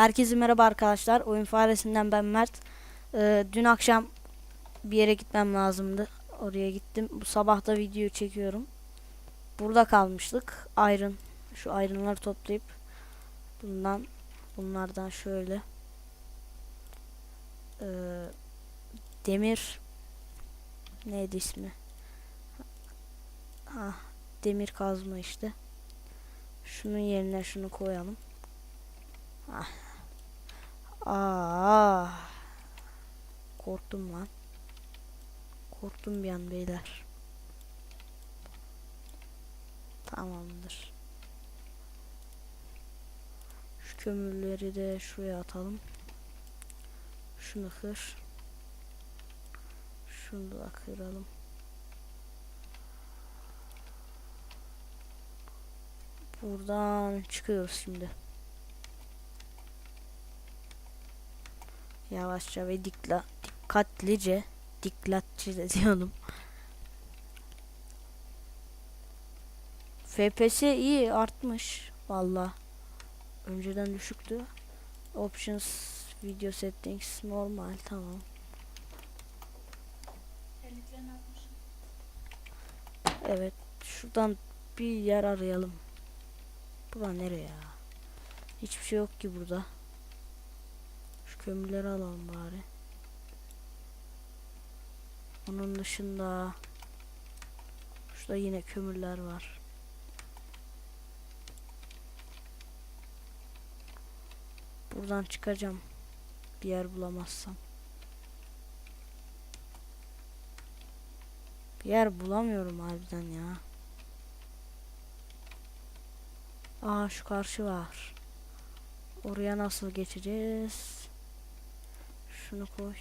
Herkese merhaba arkadaşlar. Oyun faresinden ben Mert. Ee, dün akşam bir yere gitmem lazımdı. Oraya gittim. Bu sabah da video çekiyorum. Burada kalmıştık. Iron. Şu iron'ları toplayıp bundan bunlardan şöyle ee, demir neydi ismi? Ha, demir kazma işte. Şunun yerine şunu koyalım. Aa. Korktum lan. Korktum bir an beyler. Tamamdır. Şu kömürleri de şuraya atalım. Şunu kır. Şunu da kıralım. Buradan çıkıyoruz şimdi. Yavaşça ve dikla, dikkatlice dikkatlice diyorum. FPS iyi artmış valla. Önceden düşüktü. Options video settings normal tamam. Evet şuradan bir yer arayalım. Bura nereye ya? Hiçbir şey yok ki burada. Kömürleri alalım bari. Onun dışında şurada yine kömürler var. Buradan çıkacağım. Bir yer bulamazsam. Bir yer bulamıyorum harbiden ya. Aa şu karşı var. Oraya nasıl geçeceğiz? Şunu koy.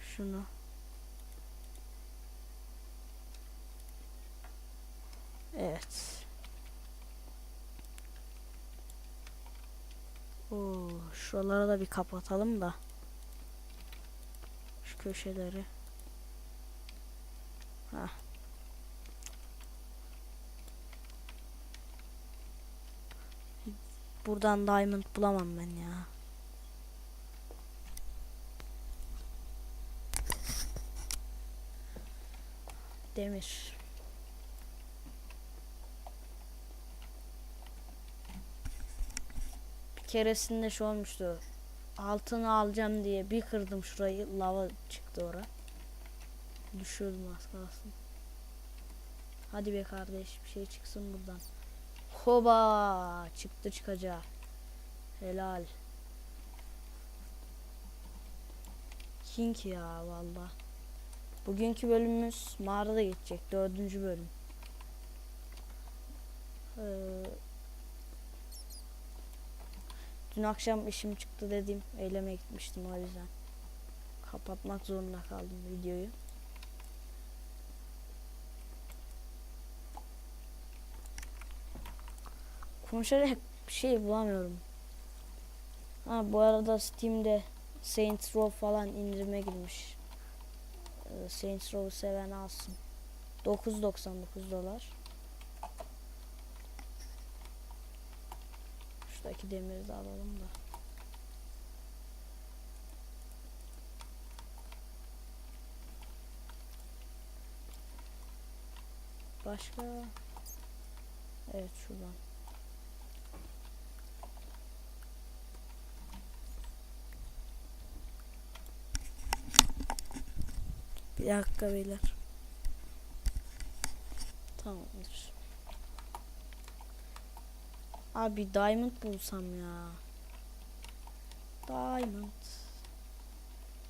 Şunu. Evet. Oo, şuraları da bir kapatalım da. Şu köşeleri. Hah. Buradan diamond bulamam ben ya. Demir. Bir keresinde şu olmuştu. Altını alacağım diye bir kırdım şurayı. Lava çıktı ora. Düşürdüm az kalsın. Hadi be kardeş bir şey çıksın buradan. Hoba çıktı çıkacak. Helal. King ya valla. Bugünkü bölümümüz mağarada geçecek. Dördüncü bölüm. Ee, dün akşam işim çıktı dedim. Eyleme gitmiştim o yüzden. Kapatmak zorunda kaldım videoyu. Konuşacak bir şey bulamıyorum. Ha bu arada Steam'de Saints Row falan indirime girmiş. Ee, Saints Row'u seven alsın. 9.99 dolar. Şuradaki demiri de alalım da. Başka? Evet şuradan. Bir dakika beyler. Tamamdır. Abi diamond bulsam ya. Diamond.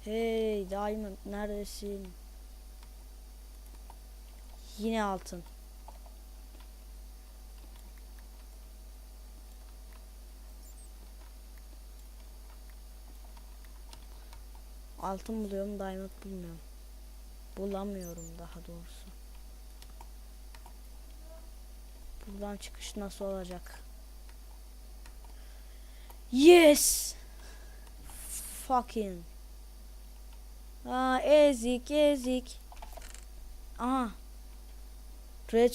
Hey diamond neredesin? Yine altın. Altın buluyorum diamond bulmuyorum. Bulamıyorum daha doğrusu. Buradan çıkış nasıl olacak? Yes! Fucking. Aa ezik ezik. Aha. Red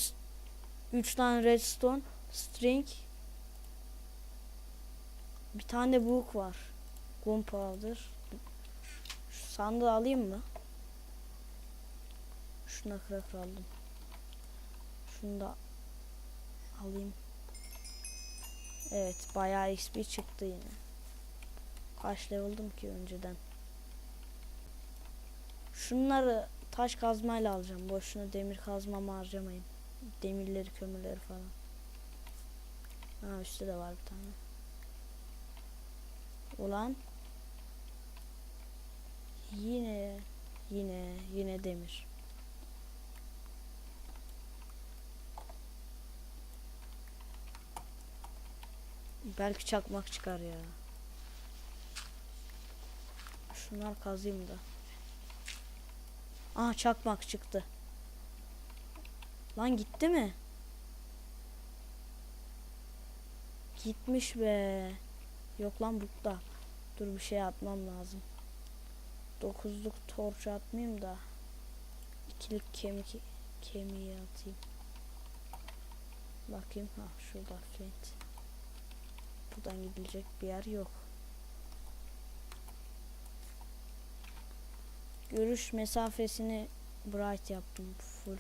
3 tane redstone string Bir tane book var. Gunpowder. Şu sandığı alayım mı? Şuna kırak aldım. Şunu da alayım. Evet bayağı XP çıktı yine. Kaç level'dım ki önceden. Şunları taş kazmayla alacağım. Boşuna demir kazmamı harcamayın. Demirleri, kömürleri falan. Ha üstte de var bir tane. Ulan. Yine yine yine demir. Belki çakmak çıkar ya. Şunlar kazayım da. Aa çakmak çıktı. Lan gitti mi? Gitmiş be. Yok lan burada. Dur bir şey atmam lazım. Dokuzluk torç atmayayım da. İkilik kemik kemiği atayım. Bakayım ha şurada flint. Buradan gidilecek bir yer yok. Görüş mesafesini bright yaptım full.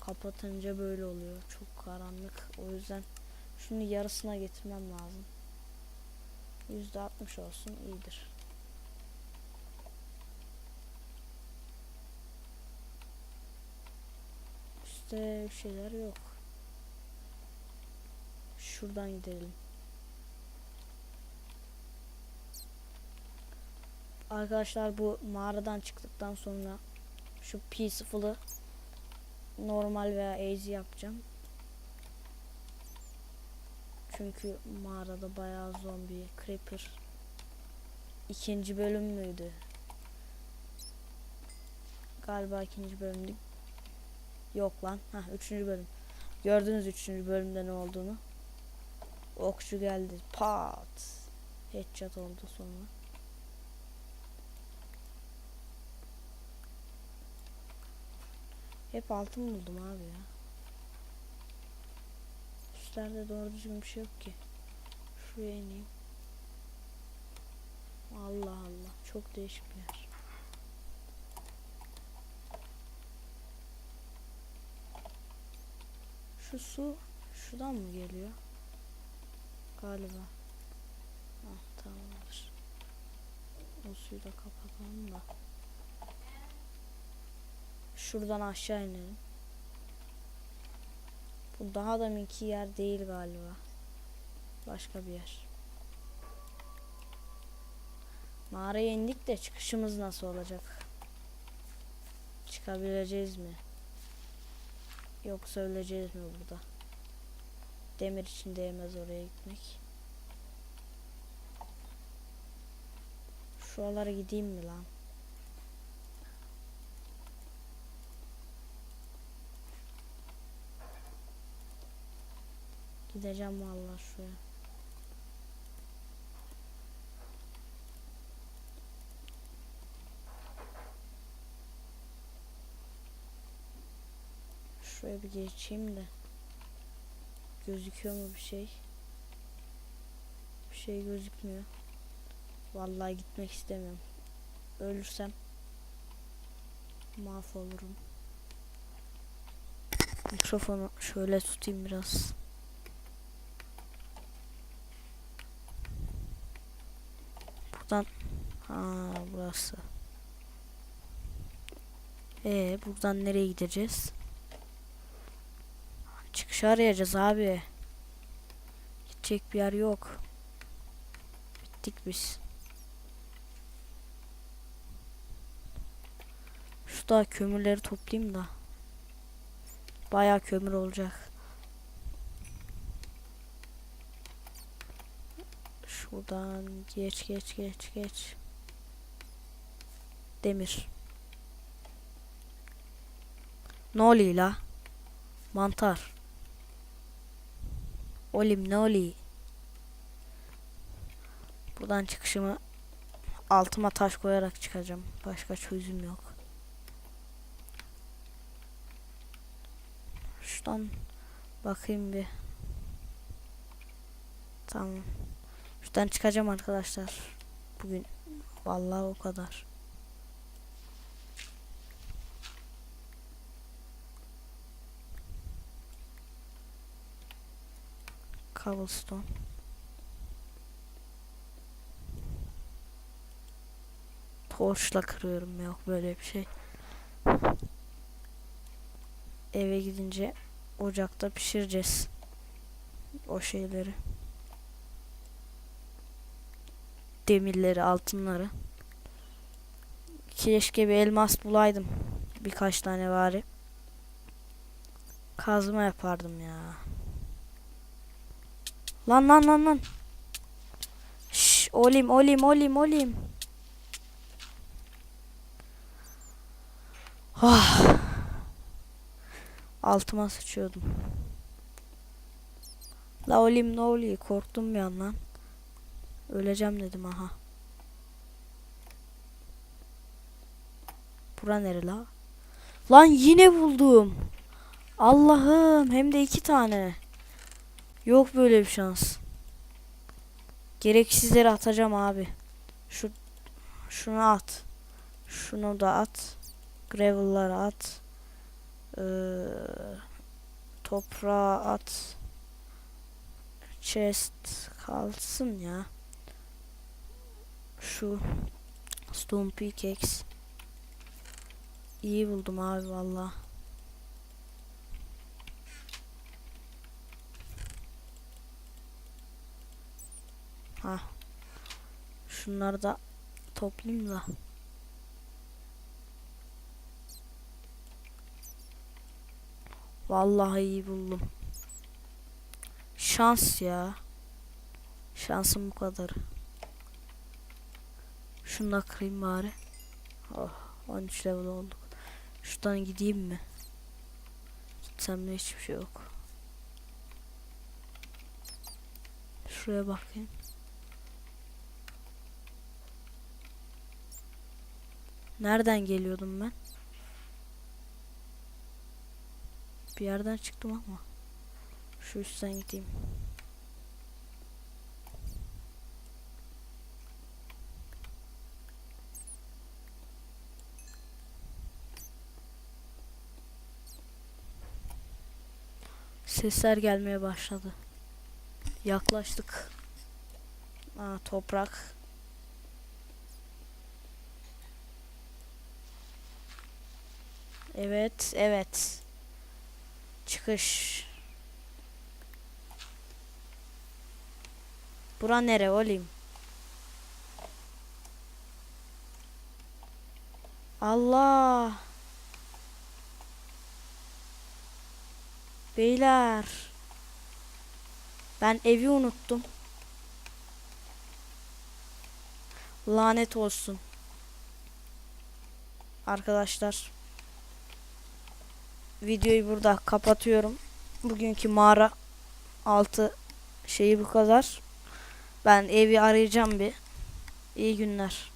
Kapatınca böyle oluyor. Çok karanlık. O yüzden şunu yarısına getirmem lazım. %60 olsun iyidir. İşte bir şeyler yok. Şuradan gidelim. Arkadaşlar bu mağaradan çıktıktan sonra şu peaceful'ı normal veya easy yapacağım. Çünkü mağarada bayağı zombi, creeper. İkinci bölüm müydü? Galiba ikinci bölümdü. Yok lan. Ha üçüncü bölüm. Gördünüz üçüncü bölümde ne olduğunu. Okçu geldi. Pat. Headshot oldu sonra. Hep altın buldum abi ya. Üstlerde doğru düzgün bir şey yok ki. Şuraya ineyim. Allah Allah. Çok değişik bir yer. Şu su şuradan mı geliyor? Galiba. Ah tamamdır. O suyu da kapatalım da. Şuradan aşağı inelim. Bu daha da minki yer değil galiba. Başka bir yer. Mağaraya indik de çıkışımız nasıl olacak? Çıkabileceğiz mi? Yoksa öleceğiz mi burada? Demir için değmez oraya gitmek. Şuralara gideyim mi lan? Gideceğim vallahi şuraya. Şuraya bir geçeyim de. Gözüküyor mu bir şey? Bir şey gözükmüyor. Vallahi gitmek istemiyorum. Ölürsem mahvolurum. Mikrofonu şöyle tutayım biraz. Buradan ha burası. Ee buradan nereye gideceğiz? Çıkışı arayacağız abi. Gidecek bir yer yok. Bittik biz. Şu da kömürleri toplayayım da. Bayağı kömür olacak. Şuradan geç geç geç geç. Demir. Ne oluyor la? Mantar. Olim ne oluyor? Buradan çıkışımı altıma taş koyarak çıkacağım. Başka çözüm yok. Şuradan bakayım bir. Tamam. Şuradan çıkacağım arkadaşlar. Bugün vallahi o kadar. Cobblestone. Torçla kırıyorum yok böyle bir şey. Eve gidince ocakta pişireceğiz o şeyleri. Demirleri, altınları. Keşke bir elmas bulaydım. Birkaç tane bari. Kazma yapardım ya. Lan lan lan lan. Şş, olim olim olim olim. Ah. Altıma sıçıyordum. La olim ne oluyor? Korktum bir an lan. Öleceğim dedim aha. Bura nere la? Lan yine buldum. Allah'ım hem de iki tane. Yok böyle bir şans. Gereksizleri atacağım abi. Şu şunu at. Şunu da at. Gravel'ları at. Ee, toprağa at. Chest kalsın ya. Şu Stone Pickaxe. İyi buldum abi valla. Ha. Şunları da toplayayım da. Vallahi iyi buldum. Şans ya. Şansım bu kadar. Şunu da kırayım bari. Oh, 13 level olduk. Şuradan gideyim mi? Gitsem de hiçbir şey yok. Şuraya bakayım. Nereden geliyordum ben? Bir yerden çıktım ama. Şu üstten gideyim. Sesler gelmeye başladı. Yaklaştık. Aa, toprak. Evet, evet. Çıkış. Bura nere olayım? Allah. Beyler. Ben evi unuttum. Lanet olsun. Arkadaşlar. Videoyu burada kapatıyorum. Bugünkü mağara altı şeyi bu kadar. Ben evi arayacağım bir. İyi günler.